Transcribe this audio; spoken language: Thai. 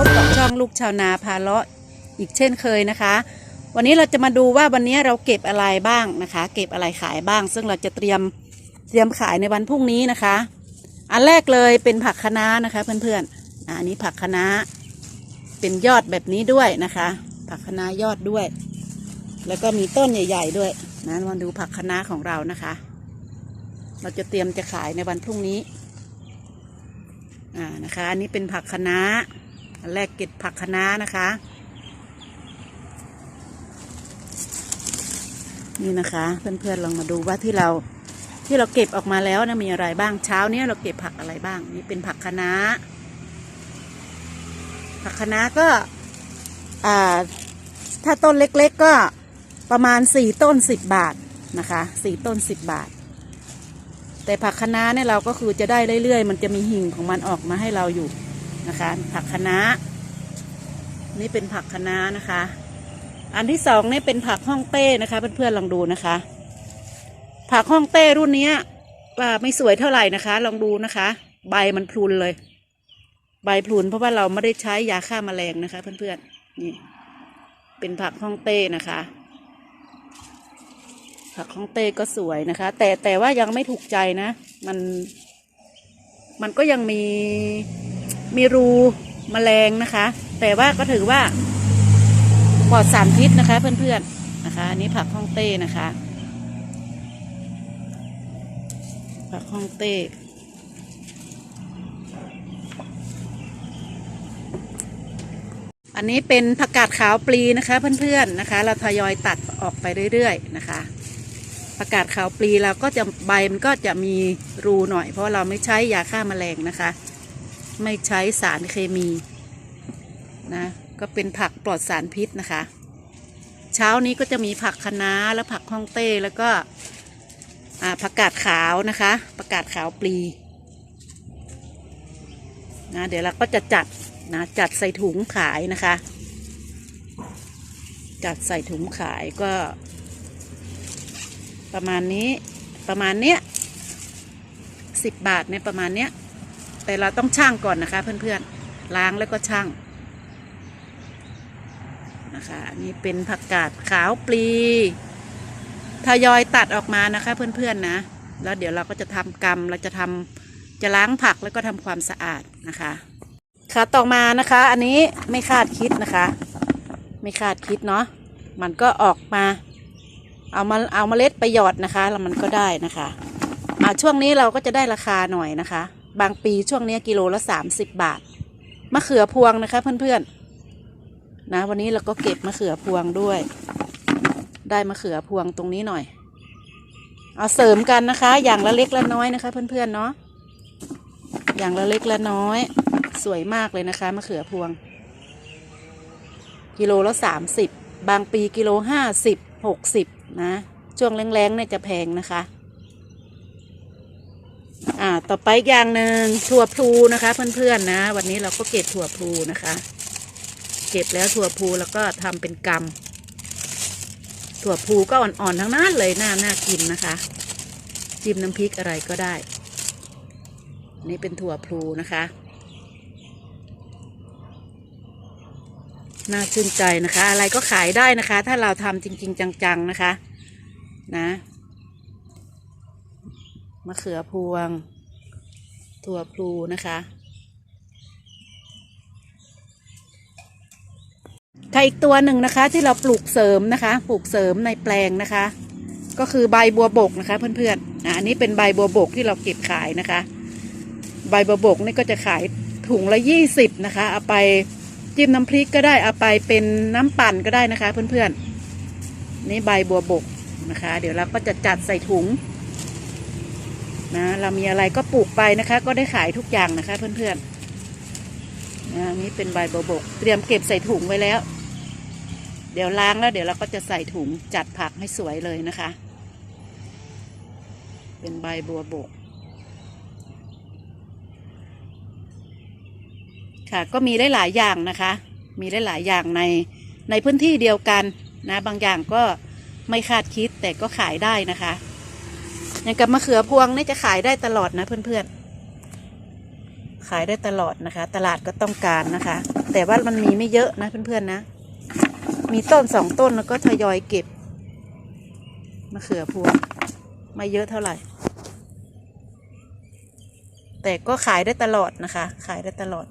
องลูกชาวนาพาเลาะอีกเช่นเคยนะคะ วันนี้เราจะมาดูว่าวันนี้เราเก็บอะไรบ้างนะคะ เก็บอะไรขายบ้าง ซึ่งเราจะเตรียมเตรียมขายในวันพรุ่งนี้นะคะ อันแรกเลยเป็นผักคะน้านะคะ เพื่อนๆอันนี้ผักคะน้าเป็นยอดแบบนี้ด้วยนะคะ ผักคะน้ายอดด้วย แล้วก็มีต้นใหญ่ ๆ ด้วยนะมาดูผักคะน้าของเรานะคะ เราจะเตรียมจะขายในวันพรุ่งนี้อ่านะคะ อันนี้เป็นผักคะน้า แรกเก็บผักคะน้านะคะ นี่นะคะ เพื่อนๆลองมาดูว่าที่เราที่เราเก็บออกมาแล้วนะมีอะไรบ้างเช้าเนี้ยเราเก็บผักอะไรบ้าง นี่เป็นผักคะน้า ผักคะน้าก็อ่าถ้าต้นเล็กๆก็ประมาณสี่ต้นสิบบาทนะคะสี่ต้นสิบบาท แต่ผักคะน้าเนี่ยเราก็คือจะได้เรื่อยๆ มันจะมีหิ่งของมันออกมาให้เราอยู่ นะคะ ผักคะน้านี่เป็นผักคะน้านะคะ อันที่สองนี่เป็นผักฮ่องเต้นะคะเพื่อนๆลองดูนะคะ ผักฮ่องเต้รุ่นนี้ว่าไม่สวยเท่าไหร่นะคะ ลองดูนะคะ ใบมันพลุนเลย ใบพลุนเพราะว่าเราไม่ได้ใช้ยาฆ่าแมลงนะคะ เพื่อนๆนี่ เป็นผักฮ่องเต้นะคะผักฮ่องเต้ก็สวยนะคะ แต่แต่ว่ายังไม่ถูกใจนะ มัน มันก็ยังมี มีรูแมลงนะคะ แต่ว่าก็ถือว่าปลอดสารพิษนะคะ เพื่อนๆนะคะอันนี้ผักฮ่องเต้นะคะ ผักฮ่องเต้อันนี้เป็นผักกาดขาวปลีนะคะ เพื่อนๆนะคะ เราทยอยตัดออกไปเรื่อยๆนะคะผักกาดขาวปลีเราก็จะใบมันก็จะมีรูหน่อย เพราะเราไม่ใช้ยาฆ่าแมลงนะคะ ไม่ใช้สารเคมีนะก็เป็นผักปลอดสารพิษนะคะ เช้านี้ก็จะมีผักคะน้าและผักฮ่องเต้แล้วก็ผักกาดขาวนะคะผักกาดขาวปลีนะเดี๋ยวเราก็จะจัดนะจัดใส่ถุงขายนะคะ จัดใส่ถุงขายก็ ประมาณนี้ประมาณเนี้ยสิบบาทเนี่ยประมาณเนี้ย แต่เราต้องช่างก่อนนะคะ เพื่อนๆ ล้างแล้วก็ช่างนะคะอันนี้เป็นผักกาดขาวปลีทยอยตัดออกมานะคะ เพื่อนๆนะ แล้วเดี๋ยวเราก็จะทำกรรมเราจะทำจะล้างผักแล้วก็ทำความสะอาดนะคะ ค่ะต่อมานะคะ อันนี้ไม่คาดคิดนะคะ ไม่คาดคิดเนาะมันก็ออกมา เอามาเอามาเมล็ดไปหยอดนะคะ แล้วมันก็ได้นะคะอ่าช่วงนี้เราก็จะได้ราคาหน่อยนะคะ บางปีช่วงนี้กิโลละสามสิบบาท มะเขือพวงนะคะเพื่อนๆ นะ วันนี้เราก็เก็บมะเขือพวงด้วย ได้มะเขือพวงตรงนี้หน่อย เอาเสริมกันนะคะ อย่างละเล็กละน้อยนะคะ เพื่อนๆเนาะ อย่างละเล็กละน้อย สวยมากเลยนะคะมะเขือพวง กิโลละสามสิบบางปีกิโลห้าสิบหกสิบนะ ช่วงแรงๆเนี่ยจะแพงนะคะ อ่าต่อไปอีกอย่างหนึ่งถั่วพลูนะคะ เพื่อนๆนะ วันนี้เราก็เก็บถั่วพลูนะคะ เก็บแล้วถั่วพลูแล้วก็ทำเป็นกำถั่วพลูก็อ่อนๆทั้งนั้นเลยน่าน่ากินนะคะจิ้มน้ำพริกอะไรก็ได้ นี่เป็นถั่วพลูนะคะน่าชื่นใจนะคะ อะไรก็ขายได้นะคะ ถ้าเราทำจริง ๆ จัง ๆ นะคะ นะ มะเขือพวง ถั่วพลูนะคะ ค่ะอีกตัวหนึ่งนะคะที่เราปลูกเสริมนะคะ ปลูกเสริมในแปลงนะคะ ก็คือใบบัวบกนะคะ เพื่อนๆอะอันนี้เป็นใบบัวบกที่เราเก็บขายนะคะ ใบบัวบกนี่ก็จะขายถุงละยี่สิบนะคะ เอาไปจิ้มน้ำพริกก็ได้เอาไปเป็นน้ำปั่นก็ได้นะคะ เพื่อนๆนี่ใบบัวบกนะคะ เดี๋ยวเราก็จะจัดใส่ถุง นะเรามีอะไรก็ปลูกไปนะคะ ก็ได้ขายทุกอย่างนะคะ เพื่อนๆนะนี่เป็นใบบัวบก เตรียมเก็บใส่ถุงไว้แล้ว เดี๋ยวล้างแล้ว เดี๋ยวเราก็จะใส่ถุงจัดผักให้สวยเลยนะคะ เป็นใบบัวบก ค่ะก็มีได้หลายอย่างนะคะ มีได้หลายอย่างในในพื้นที่เดียวกันนะ บางอย่างก็ไม่คาดคิดแต่ก็ขายได้นะคะ อย่างกับมะเขือพวงนี่จะขายได้ตลอดนะเพื่อนๆ ขายได้ตลอดนะคะ ตลาดก็ต้องการนะคะ แต่ว่ามันมีไม่เยอะนะเพื่อนๆนะ มีต้นสองต้นแล้วก็ทยอยเก็บมะเขือพวงไม่เยอะเท่าไหร่ แต่ก็ขายได้ตลอดนะคะ ขายได้ตลอด